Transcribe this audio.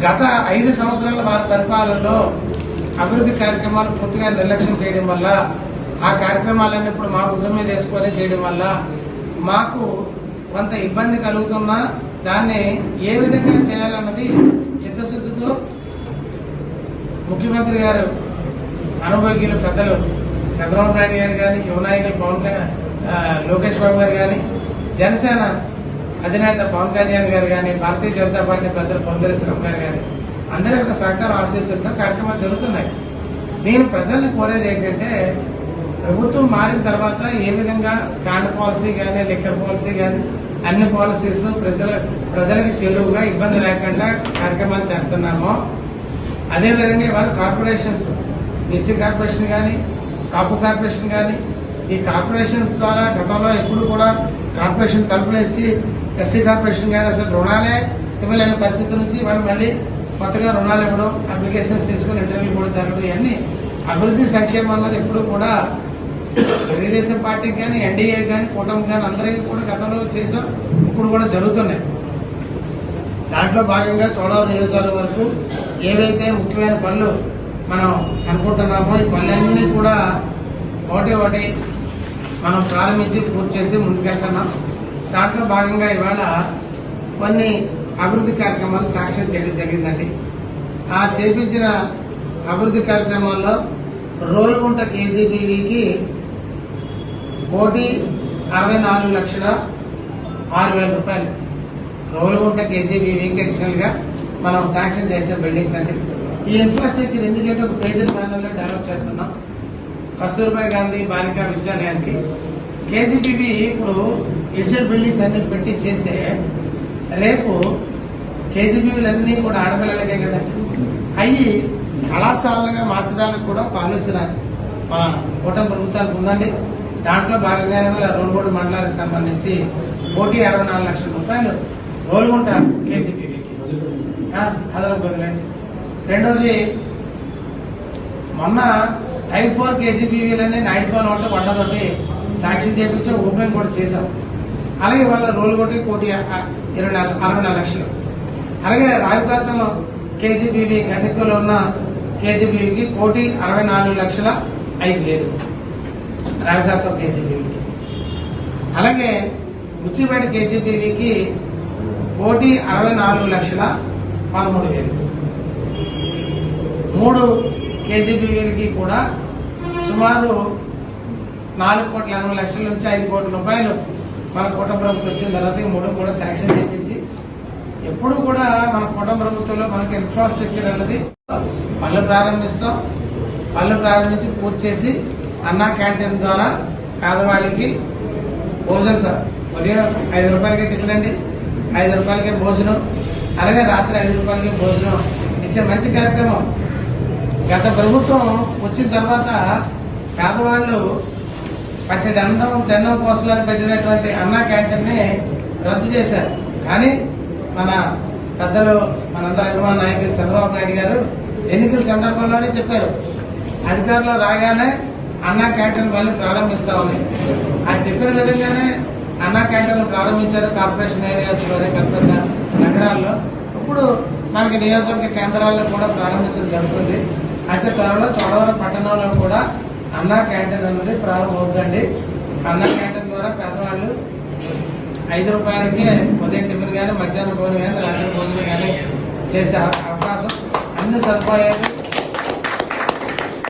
గత ఐదు సంవత్సరాల వారి పరిపాలనలో అభివృద్ధి కార్యక్రమాలు పూర్తిగా నిర్లక్ష్యం చేయడం వల్ల ఆ కార్యక్రమాలన్నీ ఇప్పుడు మా భుజం మీద వేసుకొని చేయడం వల్ల మాకు కొంత ఇబ్బంది కలుగుతున్నా దాన్ని ఏ విధంగా చేయాలన్నది చిత్తశుద్ధితో ముఖ్యమంత్రి గారు అనుభవజ్ఞులు పెద్దలు చంద్రబాబు నాయుడు గారు కానీ యువనాయకులు పవన్ లోకేష్ బాబు గారు కానీ జనసేన అధినేత పవన్ కళ్యాణ్ గారు కానీ భారతీయ జనతా పార్టీ పెద్దలు పొందరేశ్వరం గారు కానీ అందరి యొక్క సహకారం ఆశీస్సులతో కార్యక్రమాలు జరుగుతున్నాయి. నేను ప్రజల్ని కోరేది ఏంటంటే ప్రభుత్వం మారిన తర్వాత ఏ విధంగా శాండ్ పాలసీ కానీ లిక్కర్ పాలసీ కానీ అన్ని పాలసీస్ ప్రజల ప్రజలకు చేరువుగా ఇబ్బంది లేకుండా కార్యక్రమాలు చేస్తున్నామో అదేవిధంగా ఇవాళ కార్పొరేషన్స్ బీసీ కార్పొరేషన్ కానీ కాపు కార్పొరేషన్ కానీ ఈ కార్పొరేషన్స్ ద్వారా గతంలో ఎప్పుడు కూడా కార్పొరేషన్ తలుపులేసి ఎస్సీ కార్పొరేషన్ కానీ అసలు రుణాలే ఇవ్వలేని పరిస్థితి నుంచి వాళ్ళు మళ్ళీ కొత్తగా రుణాలు ఇవ్వడం అప్లికేషన్స్ తీసుకుని ఇంటర్వ్యూ కూడా జరగడం ఇవన్నీ అభివృద్ధి సంక్షేమం అన్నది ఎప్పుడు కూడా తెలుగుదేశం పార్టీకి కానీ ఎన్డీఏ కానీ కూటమి కానీ అందరికీ కూడా గతంలో చేసాం ఇప్పుడు కూడా జరుగుతున్నాయి. దాంట్లో భాగంగా చోడవరం నియోజకవర్గం వరకు ఏవైతే ముఖ్యమైన పనులు మనం అనుకుంటున్నామో ఈ పనులన్నీ కూడా ఒకటి ఒకటి మనం ప్రారంభించి పూర్తి చేసి ముందుకెళ్తున్నాం దాంట్లో భాగంగా ఇవాళ కొన్ని అభివృద్ధి కార్యక్రమాలు సాక్ష్యం చేయడం జరిగిందండి. ఆ చేపించిన అభివృద్ధి కార్యక్రమాల్లో రోలుగుంట కేజీబీవీకి కోటి అరవై నాలుగు లక్షల ఆరు వేల రూపాయలు. రోలుగుంట కేజీబీవీకి అడిషనల్గా మనం శాంక్షన్ చేయించిన బిల్డింగ్స్ అండి. ఈ ఇన్ఫ్రాస్ట్రక్చర్ ఎందుకంటే ఒక పేజెంట్ ప్యానల్లో డెవలప్ చేస్తున్నాం. కస్తూర్బా గాంధీ బాలికా విద్యాలయానికి కేజీబీబీ ఇప్పుడు ఇడిషల్ బిల్డింగ్స్ అన్ని పెట్టి చేస్తే రేపు కేజీబీలు అన్నీ కూడా ఆడపిల్లలకే కదా. అవి కళాశాలలుగా మార్చడానికి కూడా ఒక ఆలోచన మా కూటమి ప్రభుత్వానికి ఉందండి. దాంట్లో భాగంగానే వల్ల రోల్గొండ మండలానికి సంబంధించి కోటి అరవై నాలుగు లక్షల రూపాయలు రోల్గొండ కేసీపీకి అదనపు వదిలేండి రెండోది మొన్న టైప్ ఫోర్ కేసీబీవీలనే నైట్ బాల్ ఒకటి వండతోటి సాక్షి చేపించి ఓపెనింగ్ కూడా చేశాం. అలాగే వాళ్ళ రోల్ కొట్టి కోటి ఇరవై నాలుగు అరవై నాలుగు లక్షలు. అలాగే రావికాతం కేజీబీవీ గన్నికలో ఉన్న కేజీబీవీకి కోటి అరవై నాలుగు లక్షల ఐదు వేలు. రావికాతం కేసీబీవీకి అలాగే ఉచ్చిపేట కేజీబీవీకి కోటి అరవై నాలుగు లక్షల పదమూడు వేలు. మూడు కేజీబీవీలకి కూడా సుమారు నాలుగు కోట్ల ఎనభై లక్షల నుంచి ఐదు కోట్ల రూపాయలు మన కుటుంబ ప్రభుత్వం వచ్చిన తర్వాత మూడు కూడా శాంక్షన్ చేయించి ఎప్పుడు కూడా మన కుటుంబ ప్రభుత్వంలో మనకి ఇన్ఫ్రాస్ట్రక్చర్ అన్నది పనులు ప్రారంభిస్తాం. పనులు ప్రారంభించి పూర్తి చేసి అన్నా క్యాంటీన్ ద్వారా పేదవాళ్ళకి భోజనం సార్ ఉదయం ఐదు రూపాయలకి టిఫిన్ అండి ఐదు రూపాయలకే భోజనం అలాగే రాత్రి ఐదు రూపాయలకే భోజనం. ఇచ్చే మంచి కార్యక్రమం గత ప్రభుత్వం వచ్చిన తర్వాత పేదవాళ్ళు పట్టి దండం తిన్నం కోసలని పెట్టినటువంటి అన్నా క్యాంటీన్ని రద్దు చేశారు. కానీ మన పెద్దలు మనందరి అభిమాన నాయకులు చంద్రబాబు నాయుడు గారు ఎన్నికల సందర్భంలోనే చెప్పారు. అధికారంలో రాగానే అన్నా క్యాంటీన్ మళ్ళీ ప్రారంభిస్తామని ఆ చెప్పిన విధంగానే అన్నా క్యాంటీన్లు ప్రారంభించారు కార్పొరేషన్ ఏరియాస్లోనే పెద్ద పెద్ద నగరాల్లో. ఇప్పుడు మనకి నియోజకవర్గ కేంద్రాల్లో కూడా ప్రారంభించడం జరుగుతుంది. అయితే త్వరలో చోడవరం పట్టణంలో కూడా అన్నా క్యాంటీన్ అనేది ప్రారంభమవుతుందండి. అన్నా క్యాంటీన్ ద్వారా పేదవాళ్ళు ఐదు రూపాయలకే ఉదయం టిఫిన్ కానీ మధ్యాహ్నం భోజనం కానీ రాత్రి భోజనం కానీ చేసే అవకాశం. అన్ని సదుపాయాలు